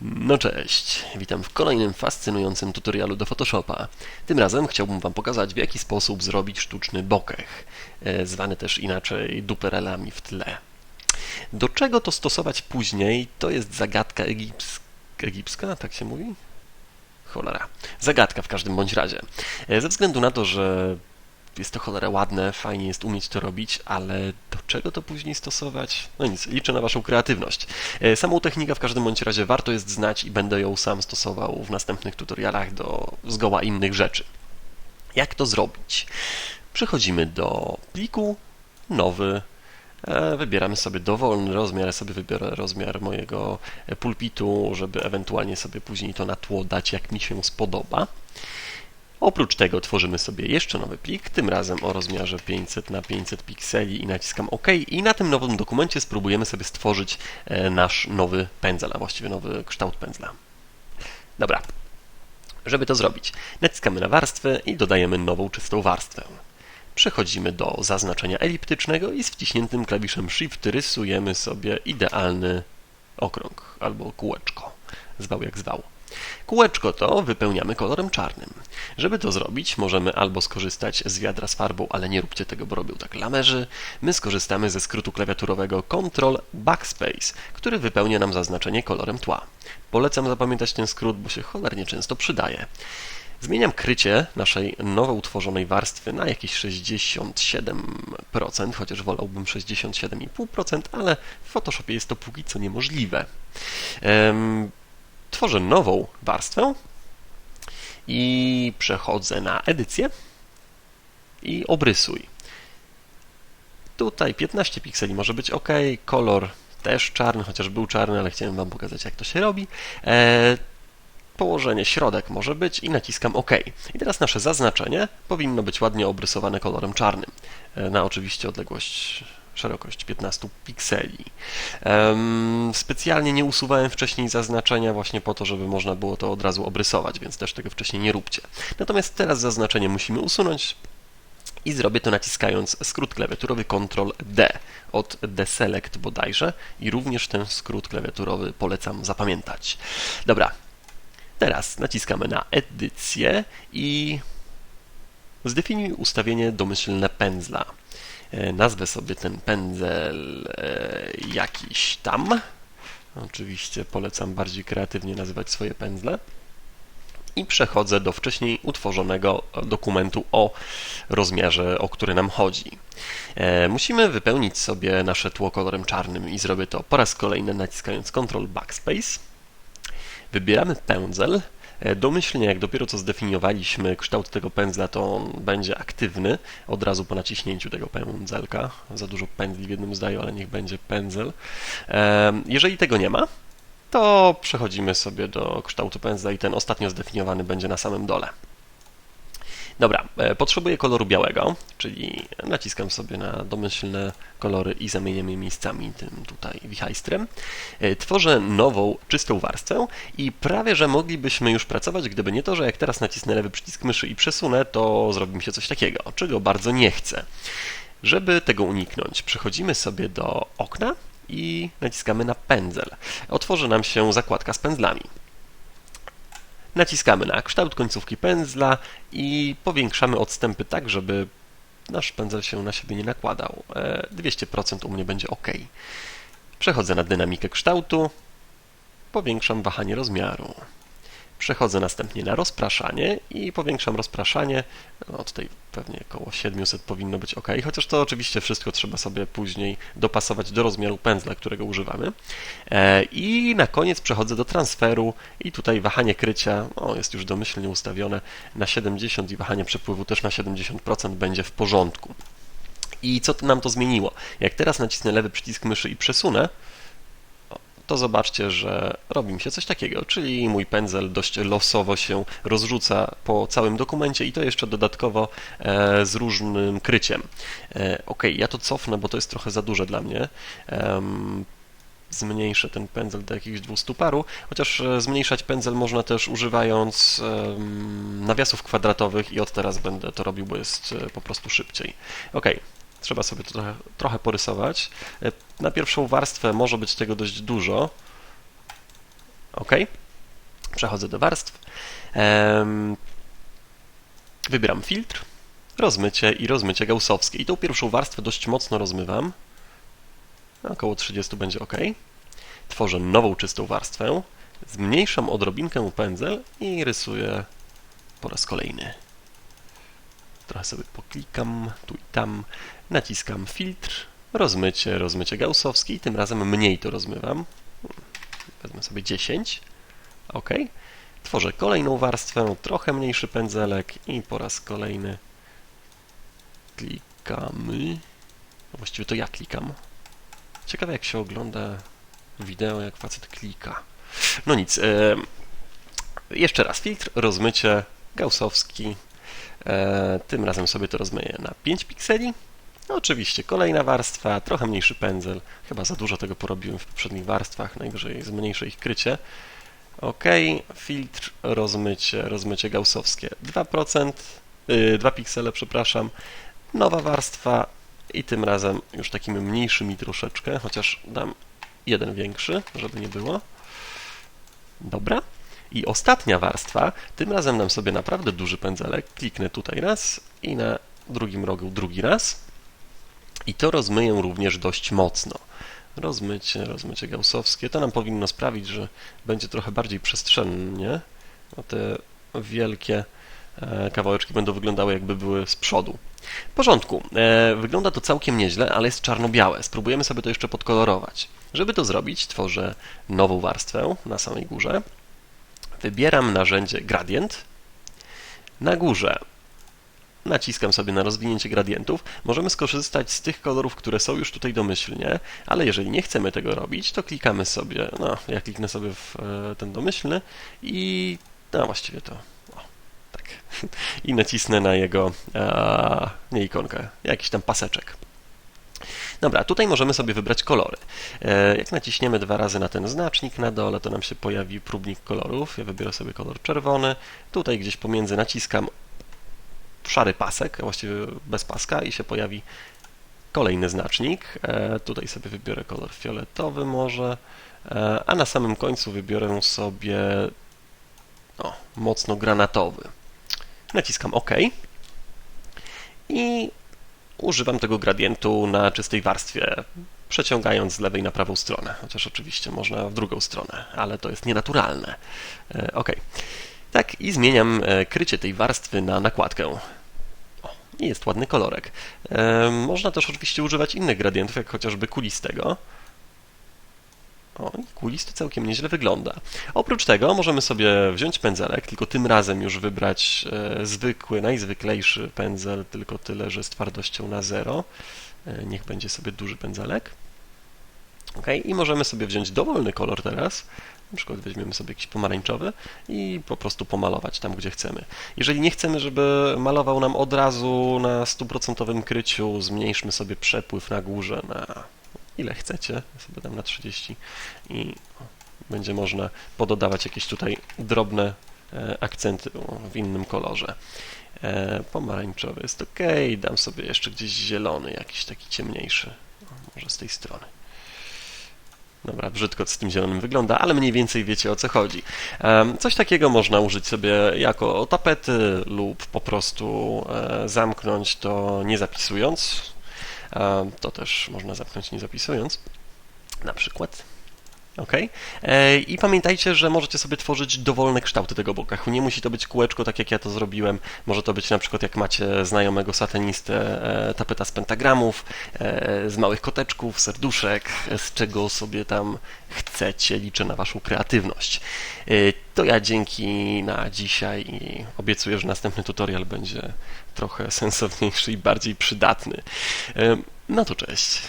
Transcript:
No cześć, witam w kolejnym fascynującym tutorialu do Photoshopa. Tym razem chciałbym Wam pokazać w jaki sposób zrobić sztuczny bokeh, e, zwany też inaczej duperelami w tle. Do czego to stosować później, to jest zagadka egips... egipska, tak się mówi? Cholera. Zagadka w każdym bądź razie. E, Ze względu na to, że jest to cholera ładne, fajnie jest umieć to robić, ale do czego to później stosować? No nic, liczę na Waszą kreatywność. E, Samą technikę w każdym bądź razie warto jest znać i będę ją sam stosował w następnych tutorialach do zgoła innych rzeczy. Jak to zrobić? Przechodzimy do pliku, nowy, e, Wybieramy sobie dowolny rozmiar, ja sobie wybiorę rozmiar mojego e, pulpitu, żeby ewentualnie sobie później to na tło dać, jak mi się spodoba. Oprócz tego tworzymy sobie jeszcze nowy plik, tym razem o rozmiarze 500 na 500 pikseli i naciskam OK i na tym nowym dokumencie spróbujemy sobie stworzyć e, nasz nowy pędzel, a właściwie nowy kształt pędzla. Dobra, żeby to zrobić, naciskamy na warstwę i dodajemy nową czystą warstwę. Przechodzimy do zaznaczenia eliptycznego i z wciśniętym klawiszem Shift rysujemy sobie idealny okrąg albo kółeczko, zwał jak zwał. Kółeczko to wypełniamy kolorem czarnym. Żeby to zrobić, możemy albo skorzystać z wiadra z farbą, ale nie róbcie tego, bo robią tak lamerzy. My skorzystamy ze skrótu klawiaturowego Ctrl Backspace, który wypełnia nam zaznaczenie kolorem tła. Polecam zapamiętać ten skrót, bo się cholernie często przydaje. Zmieniam krycie naszej nowo utworzonej warstwy na jakieś 67%, chociaż wolałbym 67,5%, ale w Photoshopie jest to póki co niemożliwe. Em, Tworzę nową warstwę i przechodzę na edycję i obrysuj. Tutaj 15 pikseli może być ok, kolor też czarny, chociaż był czarny, ale chciałem Wam pokazać jak to się robi. E, położenie środek może być i naciskam OK. I teraz nasze zaznaczenie powinno być ładnie obrysowane kolorem czarnym. E, na oczywiście odległość szerokość 15 pikseli. Specjalnie nie usuwałem wcześniej zaznaczenia właśnie po to, żeby można było to od razu obrysować, więc też tego wcześniej nie róbcie. Natomiast teraz zaznaczenie musimy usunąć i zrobię to naciskając skrót klawiaturowy Ctrl D od Deselect bodajże i również ten skrót klawiaturowy polecam zapamiętać. Dobra, teraz naciskamy na edycję i zdefiniuj ustawienie domyślne pędzla. E, Nazwę sobie ten pędzel e, jakiś tam. Oczywiście polecam bardziej kreatywnie nazywać swoje pędzle. I przechodzę do wcześniej utworzonego dokumentu o rozmiarze, o który nam chodzi. E, Musimy wypełnić sobie nasze tło kolorem czarnym i zrobię to po raz kolejny naciskając Ctrl Backspace. Wybieramy pędzel. E, Domyślnie, jak dopiero co zdefiniowaliśmy kształt tego pędzla, to on będzie aktywny od razu po naciśnięciu tego pędzelka. Za dużo pędzli w jednym zdaniu, ale niech będzie pędzel. E, Jeżeli tego nie ma, to przechodzimy sobie do kształtu pędzla i ten ostatnio zdefiniowany będzie na samym dole. Dobra, e, potrzebuję koloru białego, czyli naciskam sobie na domyślne kolory i zamieniam je miejscami tym tutaj wichajstrem. E, Tworzę nową, czystą warstwę i prawie, że moglibyśmy już pracować, gdyby nie to, że jak teraz nacisnę lewy przycisk myszy i przesunę, to zrobi mi się coś takiego, czego bardzo nie chcę. Żeby tego uniknąć, przechodzimy sobie do okna i naciskamy na pędzel. Otworzy nam się zakładka z pędzlami. Naciskamy na kształt końcówki pędzla i powiększamy odstępy tak, żeby nasz pędzel się na siebie nie nakładał. E, 200% u mnie będzie OK. Przechodzę na dynamikę kształtu, powiększam wahanie rozmiaru. Przechodzę następnie na rozpraszanie i powiększam rozpraszanie. No tutaj pewnie około 700 powinno być ok, chociaż to oczywiście wszystko trzeba sobie później dopasować do rozmiaru pędzla, którego używamy. E, I na koniec przechodzę do transferu i tutaj wahanie krycia o, jest już domyślnie ustawione na 70 i wahanie przepływu też na 70% będzie w porządku. I co nam to zmieniło? Jak teraz nacisnę lewy przycisk myszy i przesunę, to zobaczcie, że robi mi się coś takiego, czyli mój pędzel dość losowo się rozrzuca po całym dokumencie i to jeszcze dodatkowo e, z różnym kryciem. E, ok, ja to cofnę, bo to jest trochę za duże dla mnie. Zmniejszę ten pędzel do jakichś 200 paru, chociaż e, zmniejszać pędzel można też używając nawiasów kwadratowych i od teraz będę to robił, bo jest po prostu szybciej. Ok, Trzeba sobie to trochę, trochę porysować. E, Na pierwszą warstwę może być tego dość dużo. OK. Przechodzę do warstw. Wybieram filtr, rozmycie i rozmycie gaussowskie. I tą pierwszą warstwę dość mocno rozmywam. Około 30 będzie OK. Tworzę nową czystą warstwę. Zmniejszam odrobinkę pędzel i rysuję po raz kolejny. Trochę sobie poklikam tu i tam, naciskam filtr, rozmycie, rozmycie gaussowskie i tym razem mniej to rozmywam. Wezmę sobie 10. OK. Tworzę kolejną warstwę, trochę mniejszy pędzelek i po raz kolejny klikamy. Właściwie to ja klikam. Ciekawe jak się ogląda wideo, jak facet klika. No nic. E, jeszcze raz filtr, rozmycie, gaussowski. E, tym razem sobie to rozmyję na 5 pikseli. No, oczywiście kolejna warstwa, trochę mniejszy pędzel. Chyba za dużo tego porobiłem w poprzednich warstwach, najwyżej zmniejszę ich krycie. OK, filtr, rozmycie, rozmycie gaussowskie 2%, yy, 2 piksele, przepraszam. Nowa warstwa i tym razem już takimi mniejszymi troszeczkę, chociaż dam jeden większy, żeby nie było. Dobra. I ostatnia warstwa, tym razem dam sobie naprawdę duży pędzelek, kliknę tutaj raz i na drugim rogu drugi raz. I to rozmyję również dość mocno. Rozmycie, rozmycie gaussowskie. To nam powinno sprawić, że będzie trochę bardziej przestrzennie. No te wielkie e, kawałeczki będą wyglądały jakby były z przodu. W porządku. E, wygląda to całkiem nieźle, ale jest czarno-białe. Spróbujemy sobie to jeszcze podkolorować. Żeby to zrobić, tworzę nową warstwę na samej górze. Wybieram narzędzie gradient. Na górze naciskam sobie na rozwinięcie gradientów. Możemy skorzystać z tych kolorów, które są już tutaj domyślnie, ale jeżeli nie chcemy tego robić, to klikamy sobie, no ja kliknę sobie w e, ten domyślny i no właściwie to o, tak i nacisnę na jego a, nie ikonkę, jakiś tam paseczek. Dobra, tutaj możemy sobie wybrać kolory. E, jak naciśniemy dwa razy na ten znacznik na dole, to nam się pojawi próbnik kolorów. Ja wybiorę sobie kolor czerwony. Tutaj gdzieś pomiędzy naciskam szary pasek, właściwie bez paska i się pojawi kolejny znacznik. E, tutaj sobie wybiorę kolor fioletowy może, e, a na samym końcu wybiorę sobie o, mocno granatowy. Naciskam OK i używam tego gradientu na czystej warstwie, przeciągając z lewej na prawą stronę, chociaż oczywiście można w drugą stronę, ale to jest nienaturalne. E, OK. Tak, i zmieniam krycie tej warstwy na nakładkę i jest ładny kolorek. Można też oczywiście używać innych gradientów, jak chociażby kulistego. O, kulisty całkiem nieźle wygląda. Oprócz tego możemy sobie wziąć pędzelek, tylko tym razem już wybrać e, zwykły, najzwyklejszy pędzel, tylko tyle, że z twardością na 0. E, niech będzie sobie duży pędzelek. Ok, i możemy sobie wziąć dowolny kolor teraz, na przykład weźmiemy sobie jakiś pomarańczowy i po prostu pomalować tam, gdzie chcemy. Jeżeli nie chcemy, żeby malował nam od razu na stuprocentowym kryciu, zmniejszmy sobie przepływ na górze na ile chcecie, ja sobie dam na 30 i będzie można pododawać jakieś tutaj drobne e, akcenty w innym kolorze. E, pomarańczowy jest ok, dam sobie jeszcze gdzieś zielony, jakiś taki ciemniejszy, może z tej strony. Dobra, brzydko z tym zielonym wygląda, ale mniej więcej wiecie o co chodzi. Coś takiego można użyć sobie jako tapety lub po prostu e, zamknąć to nie zapisując. To też można zamknąć nie zapisując. Na przykład Ok. E, I pamiętajcie, że możecie sobie tworzyć dowolne kształty tego bokachu. Nie musi to być kółeczko, tak jak ja to zrobiłem. Może to być na przykład, jak macie znajomego satanistę, e, tapeta z pentagramów, e, z małych koteczków, serduszek, z czego sobie tam chcecie. Liczę na Waszą kreatywność. To ja dzięki na dzisiaj i obiecuję, że następny tutorial będzie trochę sensowniejszy i bardziej przydatny. No to cześć.